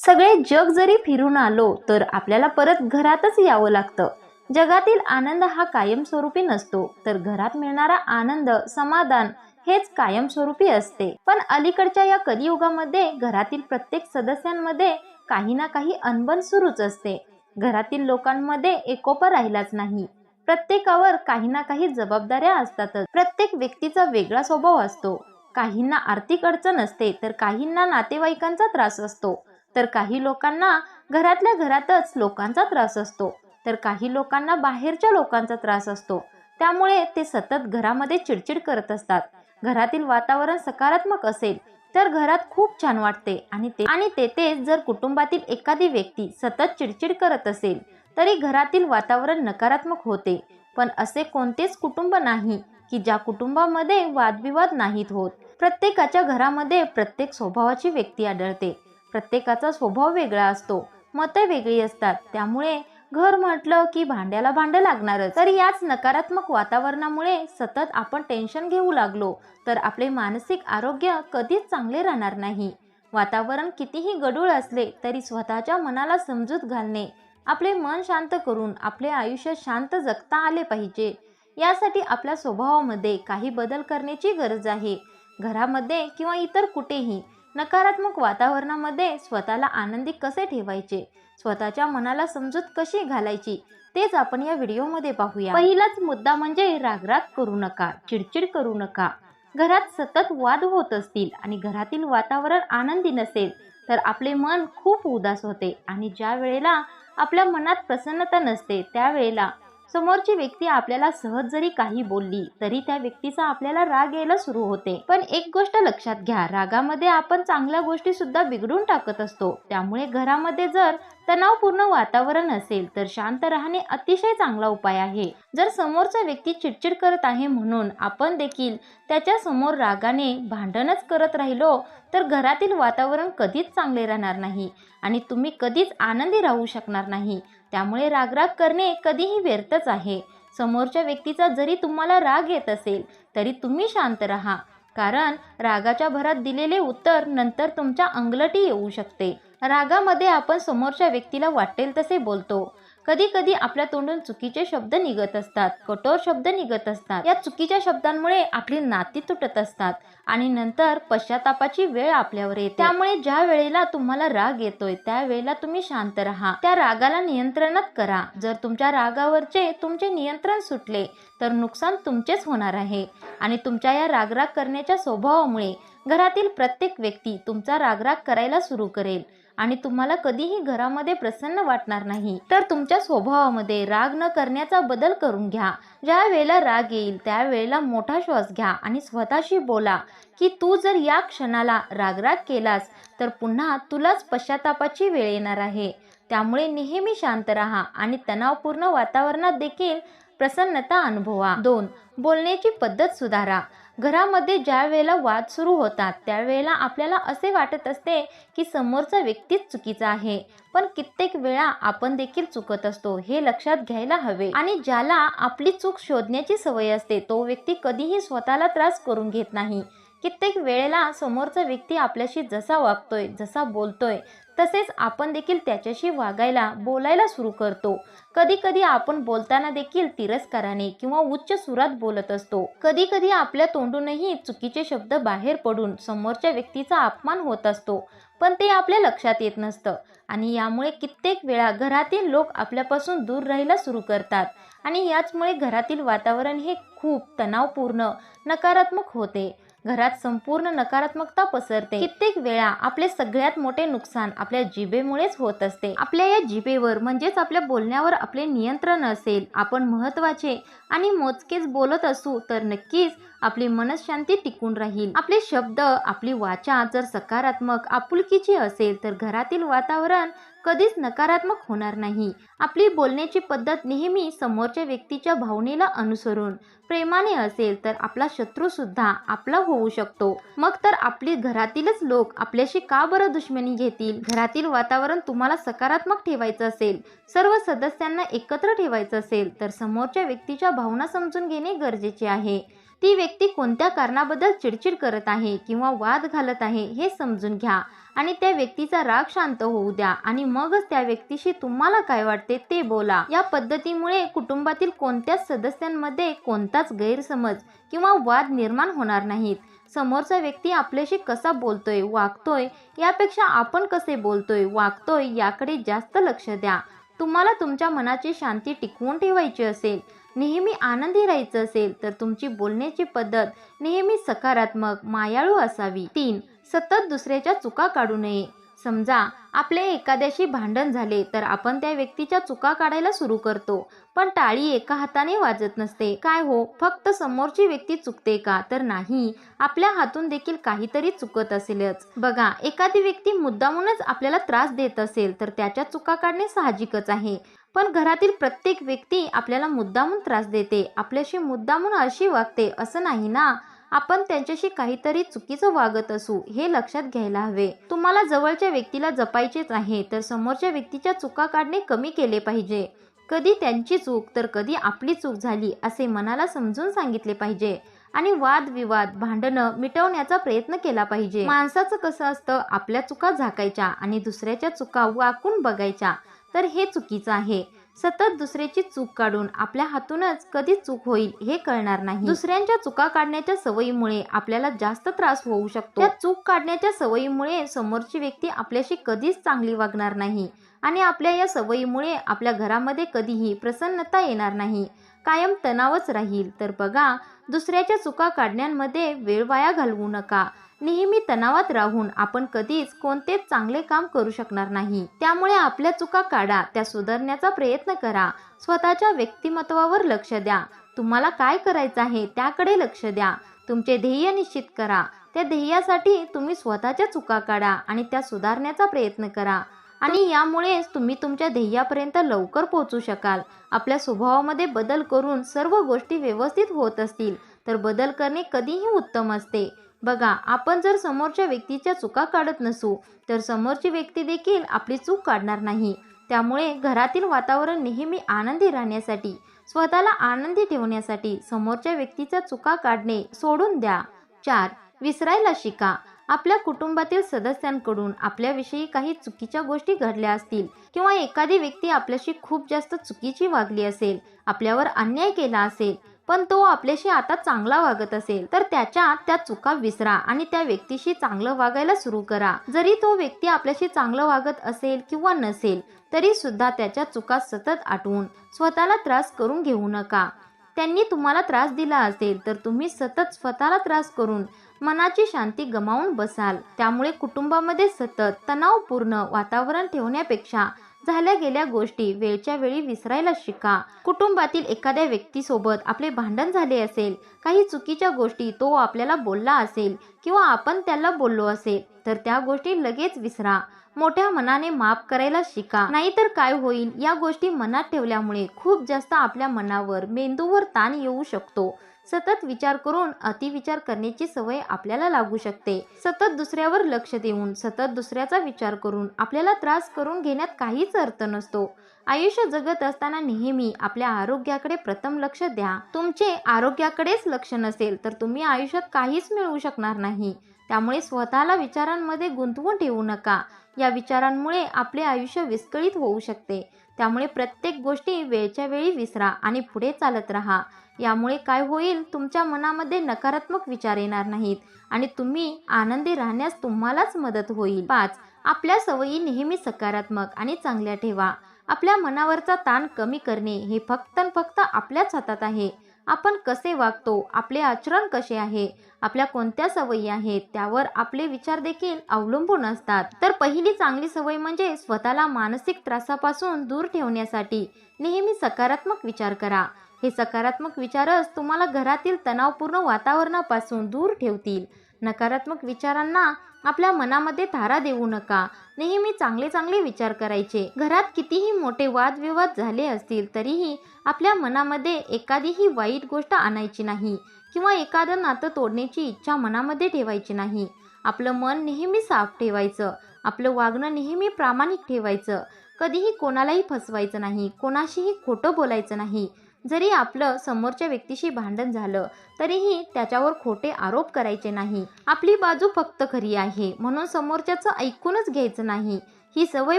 सगळे जग जरी फिरून आलो तर आपल्याला परत घरातच यावं लागतं. जगातील आनंद हा कायमस्वरूपी नसतो तर घरात मिळणारा आनंद समाधान हेच कायमस्वरूपी असते. पण अलीकडच्या या कलियुगामध्ये घरातील प्रत्येक सदस्यांमध्ये काही ना काही अनबन सुरूच असते. घरातील लोकांमध्ये एकोपा राहिलाच नाही. प्रत्येकावर काही ना काही जबाबदाऱ्या असतातच. प्रत्येक व्यक्तीचा वेगळा स्वभाव असतो. काहींना आर्थिक अडचण असते तर काहींना नातेवाईकांचा त्रास असतो. तर काही लोकांना घरातल्या घरातच लोकांचा त्रास असतो. तर काही लोकांना बाहेरच्या लोकांचा त्रास असतो. त्यामुळे ते सतत घरामध्ये चिडचिड करत असतात. घरातील वातावरण सकारात्मक असेल तर घरात खूप छान वाटते आणि ते आणि तेथे जर कुटुंबातील एखादी व्यक्ती सतत चिडचिड करत असेल तरी घरातील वातावरण नकारात्मक होते. पण असे कोणतेच कुटुंब नाही की ज्या कुटुंबामध्ये वादविवाद नाहीत होत. प्रत्येकाच्या घरामध्ये प्रत्येक स्वभावाची व्यक्ती आढळते. प्रत्येकाचा स्वभाव वेगळा असतो. मतं वेगळी असतात. त्यामुळे घर म्हटलं की भांड्याला भांडं लागणारच. तर याच नकारात्मक वातावरणामुळे सतत आपण टेन्शन घेऊ लागलो. तर आपले मानसिक आरोग्य कधीच चांगले राहणार नाही. वातावरण कितीही गडूळ असले तरी स्वतःच्या मनाला समजूत घालणे आपले मन शांत करून आपले आयुष्य शांत जगता आले पाहिजे. यासाठी आपल्या स्वभावामध्ये काही बदल करण्याची गरज आहे. घरामध्ये किंवा इतर कुठेही नकारात्मक वातावरणामध्ये स्वतःला आनंदी कसे ठेवायचे? स्वतःच्या मनाला समजूत कशी घालायची? तेच आपण या व्हिडिओमध्ये पाहूया. पहिलाच मुद्दा म्हणजे रागराग करू नका चिडचिड करू नका. घरात सतत वाद होत असतील आणि घरातील वातावरण आनंदी नसेल तर आपले मन खूप उदास होते आणि ज्या वेळेला आपल्या मनात प्रसन्नता नसते त्यावेळेला समोरची व्यक्ती आपल्याला सहज जरी काही बोलली तरी त्या व्यक्तीचा आपल्याला राग यायला सुरू होते. पण एक गोष्ट लक्षात घ्या रागामध्ये आपण चांगल्या गोष्टी सुद्धा बिघडून टाकत असतो. त्यामुळे घरामध्ये जर तणावपूर्ण वातावरण असेल तर शांत राहणे अतिशय चांगला उपाय आहे. जर समोरचा व्यक्ती चिडचिड करत आहे म्हणून आपण देखील त्याच्यासमोर रागाने भांडणच करत राहिलो तर घरातील वातावरण कधीच चांगले राहणार नाही आणि तुम्ही कधीच आनंदी राहू शकणार नाही. त्यामुळे रागराग करणे कधीही व्यर्थच आहे. समोरच्या व्यक्तीचा जरी तुम्हाला राग येत असेल तरी तुम्ही शांत राहा. कारण रागाच्या भरात दिलेले उत्तर नंतर तुमच्या अंगलटी येऊ शकते. रागामध्ये आपण समोरच्या व्यक्तीला वाटेल तसे बोलतो. कधी कधी आपल्या तोंडून चुकीचे शब्द निघत असतात कठोर शब्द निघत असतात. या चुकीच्या शब्दांमुळे आपली नाती तुटत असतात आणि नंतर पश्चातापाची वेळ आपल्यावर येते. त्यामुळे ज्या वेळेला तुम्हाला राग येतोय त्या वेळेला तुम्ही शांत राहा. त्या रागाला नियंत्रणात करा. जर तुमच्या रागावरचे तुमचे नियंत्रण सुटले तर नुकसान तुमचेच होणार आहे. आणि तुमच्या या रागराग करण्याच्या स्वभावामुळे घरातील प्रत्येक व्यक्ती तुमचा रागराग करायला सुरू करेल. आणि तुम्हाला कधीही घरामध्ये प्रसन्न वाटणार नाही. तर तुमच्या स्वभावामध्ये राग न करण्याचा बदल करून घ्या. ज्या वेळेला राग येईल त्यावेळेला मोठा श्वास घ्या आणि स्वतःशी बोला की तू जर या क्षणाला रागराग केलास तर पुन्हा तुलाच पश्चातापाची वेळ येणार आहे. त्यामुळे नेहमी शांत राहा आणि तणावपूर्ण वातावरणात देखील प्रसन्नता अनुभवा. दोन बोलण्याची पद्धत सुधारा. घरामध्ये ज्या वेळेला वाद सुरू होतात त्यावेळेला आपल्याला असे वाटत असते की समोरचा व्यक्तीच चुकीचा आहे. पण कित्येक वेळा आपण देखील चुकत असतो हे लक्षात घ्यायला हवे. आणि ज्याला आपली चूक शोधण्याची सवय असते तो व्यक्ती कधीही स्वतःला त्रास करून घेत नाही. कित्येक वेळेला समोरचा व्यक्ती आपल्याशी जसा वागतोय जसा बोलतोय तसेच आपण देखील त्याच्याशी वागायला बोलायला सुरू करतो. कधी कधी आपण बोलताना देखील तिरस्काराने किंवा उच्च सुरात बोलत असतो. कधी कधी आपल्या तोंडूनही चुकीचे शब्द बाहेर पडून समोरच्या व्यक्तीचा अपमान होत असतो पण ते आपल्या लक्षात येत नसतं आणि यामुळे कित्येक वेळा घरातील लोक आपल्यापासून दूर राहायला सुरू करतात आणि याचमुळे घरातील वातावरण हे खूप तणावपूर्ण नकारात्मक होते. घरात संपूर्ण नकारात्मकता पसरते. कित्येक वेळा आपले सगळ्यात मोठे नुकसान आपल्या जिभेमुळेच होत असते. आपल्या या जिभेवर म्हणजेच आपल्या बोलण्यावर आपले नियंत्रण असेल आपण महत्त्वाचे आणि मोजकेच बोलत असू तर नक्कीच आपली मनशांती टिकून राहील. आपले शब्द आपली वाचा जर सकारात्मक आपुलकीची असेल तर घरातील वातावरण कधीच नकारात्मक होणार नाही. आपली बोलण्याची पद्धत नेहमी समोरच्या व्यक्तीच्या भावनेला अनुसरून. प्रेमाने असेल तर आपला शत्रू सुद्धा आपला होऊ शकतो. मग तर आपली घरातीलच लोक आपल्याशी का बरं दुश्मनी घेतील? घरातील वातावरण तुम्हाला सकारात्मक ठेवायचं असेल सर्व सदस्यांना एकत्र ठेवायचं असेल तर समोरच्या व्यक्तीच्या भावना समजून घेणे गरजेचे आहे. ती व्यक्ती कोणत्या कारणाबद्दल चिडचिड करत आहे किंवा वाद घालत आहे हे समजून घ्या आणि त्या व्यक्तीचा राग शांत होऊ द्या आणि मगच त्या व्यक्तीशी तुम्हाला काय वाटते ते बोला. या पद्धतीमुळे कुटुंबातील कोणत्याच सदस्यांमध्ये कोणताच गैरसमज किंवा वाद निर्माण होणार नाहीत. समोरचा व्यक्ती आपल्याशी कसा बोलतोय वागतोय यापेक्षा आपण कसे बोलतोय वागतोय याकडे जास्त लक्ष द्या. तुम्हाला तुमच्या मनाची शांती टिकवून ठेवायची असेल. नेहमी आनंदी राहायचं असेल तर तुमची बोलण्याची पद्धत नेहमी सकारात्मक मायाळू असावी. तीन सतत दुसऱ्याच्या चुका काढू नये. समजा आपले एखाद्याशी भांडण झाले तर आपण त्या व्यक्तीच्या चुका काढायला सुरू करतो पण टाळी एका हाताने वाजत नसते. काय हो? फक्त समोरची व्यक्ती चुकते का? तर नाही. आपल्या हातून देखील काहीतरी चुकत असेलच. बघा एखादी व्यक्ती मुद्दामूनच आपल्याला त्रास देत असेल तर त्याच्या चुका काढणे साहजिकच आहे. पण घरातील प्रत्येक व्यक्ती आपल्याला मुद्दामून त्रास देते. आपल्याशी मुद्दामून अशी वागते असं नाही ना? आपण त्यांच्याशी काहीतरी चुकीचं वागत असू हे लक्षात घ्यायला हवे. तुम्हाला जवळच्या व्यक्तीला जपायचेच आहे तर समोरच्या व्यक्तीच्या चुका काढणे कमी केले पाहिजे. कधी त्यांची चूक तर कधी आपली चूक झाली असे मनाला समजून सांगितले पाहिजे. आणि वादविवाद भांडणं मिटवण्याचा प्रयत्न केला पाहिजे. माणसाचं कसं असतं आपल्या चुका झाकायच्या आणि दुसऱ्याच्या चुका वाकून बघायच्या. तर हे चुकीचं आहे. सतत दुसऱ्याची चूक काढून आपल्या हातूनच कधी चूक होईल हे कळणार नाही. दुसऱ्यांच्या चुका काढण्याच्या सवयीमुळे आपल्याला जास्त त्रास होऊ शकतो. त्या चूक काढण्याच्या सवयीमुळे समोरची व्यक्ती आपल्याशी कधीच चांगली वागणार नाही आणि आपल्या या सवयीमुळे आपल्या घरामध्ये कधीही प्रसन्नता येणार नाही. कायम तणावच राहील. तर बघा दुसऱ्याच्या चुका काढण्यामध्ये वेळ वाया घालवू नका. नेहमी तणावात राहून आपण कधीच कोणतेच चांगले काम करू शकणार नाही. त्यामुळे आपल्या चुका काढा त्या सुधारण्याचा प्रयत्न करा. स्वतःच्या व्यक्तिमत्वावर लक्ष द्या. तुम्हाला काय करायचं आहे त्याकडे लक्ष द्या. तुमचे ध्येय निश्चित करा. त्या ध्येयासाठी तुम्ही स्वतःच्या चुका काढा आणि त्या सुधारण्याचा प्रयत्न करा. आणि यामुळेच तुम्ही तुमच्या ध्येयापर्यंत लवकर पोहोचू शकाल. आपल्या स्वभावामध्ये बदल करून सर्व गोष्टी व्यवस्थित होत असतील तर बदल करणे कधीही उत्तम असते. बघा आपण जर समोरच्या व्यक्तीच्या चुका काढत नसू तर समोरची व्यक्ती देखील आपली चूक काढणार नाही. त्यामुळे घरातील वातावरण नेहमी आनंदी राहण्यासाठी स्वतःला आनंदी ठेवण्यासाठी समोरच्या व्यक्तीच्या चुका काढणे सोडून द्या. चार विसरायला शिका. आपल्या कुटुंबातील सदस्यांकडून आपल्याविषयी काही चुकीच्या गोष्टी घडल्या असतील किंवा एखादी व्यक्ती आपल्याशी खूप जास्त चुकीची वागली असेल आपल्यावर अन्याय केला असेल पण तो आपल्याशी आता चांगला वागत असेल तर त्याच्या त्या चुका विसरा आणि त्या व्यक्तीशी चांगलं वागायला सुरू करा. जरी तो व्यक्ती आपल्याशी चांगलं वागत असेल किंवा नसेल तरी सुद्धा त्याच्या चुका सतत आठवून स्वतःला त्रास करून घेऊ नका. त्यांनी तुम्हाला त्रास दिला असेल तर तुम्ही सतत स्वतःला त्रास करून मनाची शांती गमावून बसाल. त्यामुळे कुटुंबामध्ये सतत तणावपूर्ण वातावरण ठेवण्यापेक्षा झाल्या गेल्या गोष्टी वेळच्या वेळी विसरायला शिका. कुटुंबातील एखाद्या व्यक्तीसोबत आपले भांडण झाले असेल काही चुकीच्या गोष्टी तो आपल्याला बोलला असेल किंवा आपण त्याला बोललो असेल तर त्या गोष्टी लगेच विसरा. मोठ्या मनाने माफ करायला शिका. नाहीतर काय होईल या गोष्टी मनात ठेवल्यामुळे खूप जास्त आपल्या मनावर मेंदूवर ताण येऊ शकतो. सतत विचार करून अतिविचार करण्याची सवय आपल्याला लागू शकते. सतत दुसऱ्यावर लक्ष देऊन सतत दुसऱ्याचा विचार करून आपल्याला त्रास करून घेण्यात काहीच अर्थ नसतो. आयुष्य जगत असताना नेहमी आपल्या आरोग्याकडे प्रथम लक्ष द्या. तुमचे आरोग्याकडेच लक्ष नसेल तर तुम्ही आयुष्यात काहीच मिळवू शकणार नाही. त्यामुळे स्वतःला विचारांमध्ये गुंतवून ठेवू नका. या विचारांमुळे आपले आयुष्य विस्कळीत होऊ शकते. त्यामुळे प्रत्येक गोष्टी वेळच्या वेळी विसरा आणि पुढे चालत राहा. यामुळे काय होईल? तुमच्या मनामध्ये नकारात्मक विचार येणार नाहीत आणि तुम्ही आनंदी राहण्यास तुम्हालाच मदत होईल. पाच आपल्या सवयी नेहमी सकारात्मक आणि चांगल्या ठेवा. आपल्या मनावरचा ताण कमी करणे हे फक्त फक्त आपल्याच हातात आहे. आपण कसे वागतो? आपले आचरण कसे आहे? आपल्या कोणत्या सवयी आहेत? त्यावर आपले विचार देखील अवलंबून असतात. तर पहिली चांगली सवय म्हणजे स्वतःला मानसिक त्रासापासून दूर ठेवण्यासाठी नेहमी सकारात्मक विचार करा. हे सकारात्मक विचारच तुम्हाला घरातील तणावपूर्ण वातावरणापासून दूर ठेवतील. नकारात्मक विचारांना आपल्या मनामध्ये थारा देऊ नका. नेहमी चांगले चांगले विचार करायचे. घरात कितीही मोठे वादविवाद झाले असतील तरीही आपल्या मनामध्ये एखादीही वाईट गोष्ट आणायची नाही किंवा एखादं नातं तोडण्याची इच्छा मनामध्ये ठेवायची नाही. आपलं मन नेहमी साफ ठेवायचं. आपलं वागणं नेहमी प्रामाणिक ठेवायचं. कधीही कोणालाही फसवायचं नाही. कोणाशीही खोटं बोलायचं नाही. जरी आपलं समोरच्या व्यक्तीशी भांडण झालं तरीही त्याच्यावर खोटे आरोप करायचे नाही. आपली बाजू फक्त खरी आहे म्हणून समोरच्याचं ऐकूनच घ्यायचं नाही. ही सवय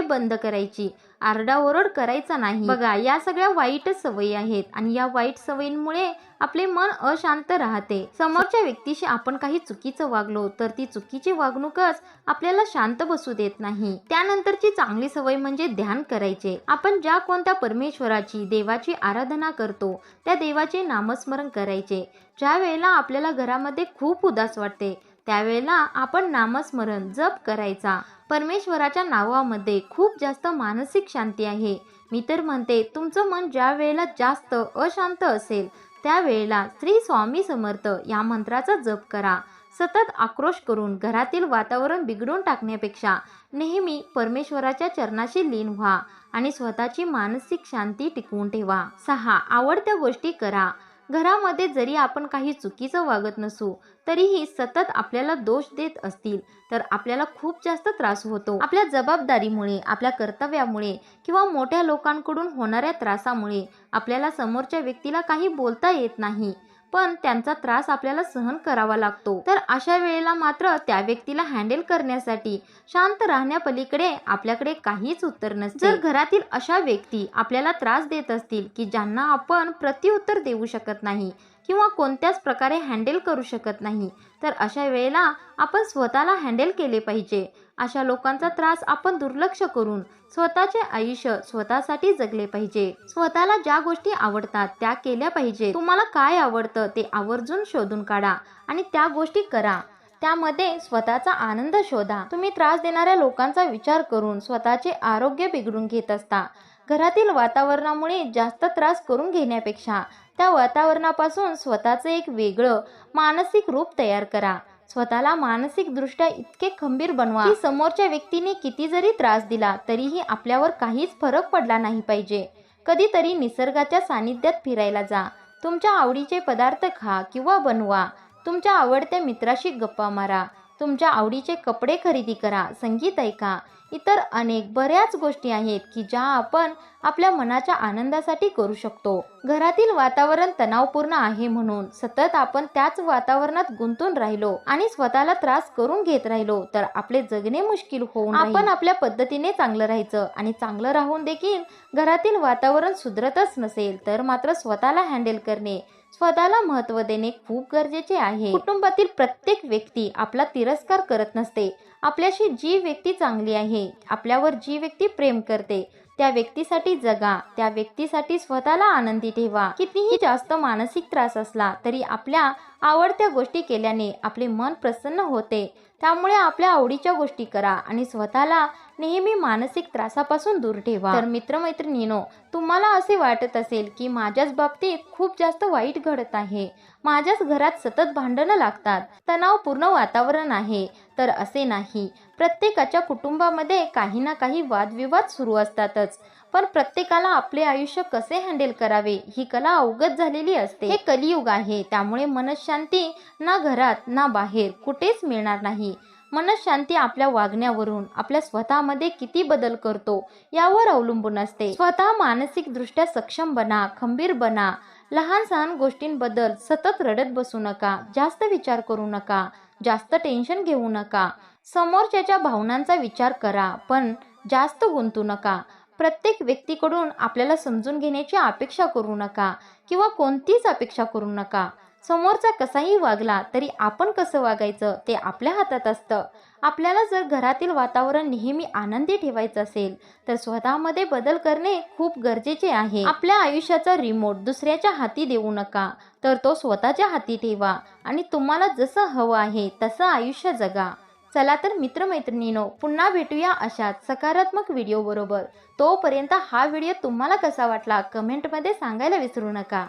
बंद करायची. आरडाओरड करायचा नाही. बघा या सगळ्या वाईटच सवयी आहेत आणि या वाईट सवयींमुळे आपले मन अशांत राहते. समोरच्या व्यक्तीशी आपण काही चुकीचं वागलो तर ती चुकीची वागणूकच आपल्याला शांत बसू देत नाही. त्यानंतरची चांगली सवय म्हणजे ध्यान करायचे. आपण ज्या कोणत्या परमेश्वराची देवाची आराधना करतो त्या देवाचे नामस्मरण करायचे. ज्या वेळेला आपल्याला घरामध्ये खूप उदास वाटते त्यावेळेला आपण नामस्मरण जप करायचा. परमेश्वराच्या नावामध्ये खूप जास्त मानसिक शांती आहे. मी तर म्हणते तुमचं मन ज्या वेळेला जास्त अशांत असेल त्यावेळेला श्री स्वामी समर्थ या मंत्राचा जप करा. सतत आक्रोश करून घरातील वातावरण बिघडून टाकण्यापेक्षा नेहमी परमेश्वराच्या चरणाशी लीन व्हा आणि स्वतःची मानसिक शांती टिकवून ठेवा. सहा आवडत्या गोष्टी करा. घरामध्ये जरी आपण काही चुकीचं वागत नसू तरीही सतत आपल्याला दोष देत असतील तर आपल्याला खूप जास्त त्रास होतो. आपल्या जबाबदारीमुळे आपल्या कर्तव्यामुळे किंवा मोठ्या लोकांकडून होणाऱ्या त्रासामुळे आपल्याला समोरच्या व्यक्तीला काही बोलता येत नाही. पण त्यांचा त्रास आपल्याला सहन करावा लागतो. तर अशा वेळेला मात्र त्या व्यक्तीला हँडल करण्यासाठी शांत राहण्यापलीकडे आपल्याकडे काहीच उत्तर नसते. जर घरातील अशा व्यक्ती आपल्याला त्रास देत असतील की ज्यांना आपण प्रत्युत्तर देऊ शकत नाही किंवा कोणत्याच प्रकारे हँडल करू शकत नाही तर अशा वेळेला आपण स्वतःला हँडल केले पाहिजे. अशा लोकांचा त्रास आपण दुर्लक्ष करून स्वतःचे आयुष्य स्वतःसाठी जगले पाहिजे. स्वतःला ज्या गोष्टी आवडतात त्या केल्या पाहिजे. तुम्हाला काय आवडतं ते आवर्जून शोधून काढा आणि त्या गोष्टी करा. त्यामध्ये स्वतःचा आनंद शोधा. तुम्ही त्रास देणाऱ्या लोकांचा विचार करून स्वतःचे आरोग्य बिघडून घेत असता. घरातील वातावरणामुळे जास्त त्रास करून घेण्यापेक्षा त्या वातावरणापासून स्वतःचं एक वेगळं मानसिक रूप तयार करा. स्वतःला मानसिकदृष्ट्या इतके खंबीर बनवा की समोरच्या व्यक्तीने किती जरी त्रास दिला तरीही आपल्यावर काहीच फरक पडला नाही पाहिजे. कधीतरी निसर्गाच्या सानिध्यात फिरायला जा. तुमच्या आवडीचे पदार्थ खा किंवा बनवा. तुमच्या आवडत्या मित्राशी गप्पा मारा. तुमच्या आवडीचे कपडे खरेदी करा. संगीत ऐका. इतर अनेक बऱ्याच गोष्टी आहेत की ज्या आपण आपल्या मनाच्या आनंदासाठी करू शकतो. घरातील वातावरण तणावपूर्ण आहे म्हणून सतत आपण त्याच वातावरणात गुंतून राहिलो आणि स्वतःला त्रास करून घेत राहिलो तर आपले जगणे मुश्किल होऊन आपण आपल्या पद्धतीने चांगलं राहायचं आणि चांगलं राहून देखील घरातील वातावरण सुधरतच नसेल तर मात्र स्वतःला हँडल करणे स्वतःला महत्त्व देणे खूप गरजेचे आहे. कुटुंबातील प्रत्येक व्यक्ती आपला तिरस्कार करत नसते. आपल्याशी जी व्यक्ती चांगली आहे आपल्यावर जी व्यक्ती प्रेम करते त्या व्यक्तीसाठी जगा त्या व्यक्तीसाठी स्वतःला आनंदी ठेवा. कितीही जास्त मानसिक त्रास असला तरी आपल्या आवडत्या गोष्टी केल्याने आपले मन प्रसन्न होते. त्यामुळे आपल्या आवडीच्या गोष्टी करा आणि स्वतःला नेहमी मानसिक त्रासापासून दूर ठेवा. तर मित्रमैत्रिणीनो तुम्हाला असे वाटत असेल की माझ्याच बाबतीत खूप जास्त वाईट घडत आहे. माझ्याच घरात सतत भांडणं लागतात. तणावपूर्ण वातावरण आहे. तर असे नाही. प्रत्येकाच्या कुटुंबामध्ये काही ना काही वादविवाद सुरू असतातच. पण प्रत्येकाला आपले आयुष्य कसे हँडल करावे? ही कला अवगत झालेली असते. हे कलियुग आहे. त्यामुळे मनशांती ना घरात ना बाहेर कुठेच मिळणार नाही. मनशांती आपल्या वागण्यावरून आपल्या स्वतःमध्ये किती बदल करतो यावर अवलंबून असते. स्वतः मानसिकदृष्ट्या सक्षम बना खंबीर बना. लहान सहान गोष्टींबद्दल सतत रडत बसू नका. जास्त विचार करू नका. जास्त टेन्शन घेऊ नका. समोरच्याच्या भावनांचा विचार करा पण जास्त गुंतू नका. प्रत्येक व्यक्तीकडून आपल्याला समजून घेण्याची अपेक्षा करू नका किंवा कोणतीच अपेक्षा करू नका. समोरचा कसाही वागला तरी आपण कसं वागायचं ते आपल्या हातात असतं. आपल्याला जर घरातील वातावरण नेहमी आनंदी ठेवायचं असेल तर स्वतःमध्ये बदल करणे खूप गरजेचे आहे. आपल्या आयुष्याचा रिमोट दुसऱ्याच्या हाती देऊ नका तर तो स्वतःच्या हाती ठेवा आणि तुम्हाला जसं हवं आहे तसं आयुष्य जगा. चला तर मित्रमैत्रिणीनो पुन्हा भेटूया अशाच सकारात्मक व्हिडिओ बरोबर. तोपर्यंत हा व्हिडिओ तुम्हाला कसा वाटला कमेंटमध्ये सांगायला विसरू नका.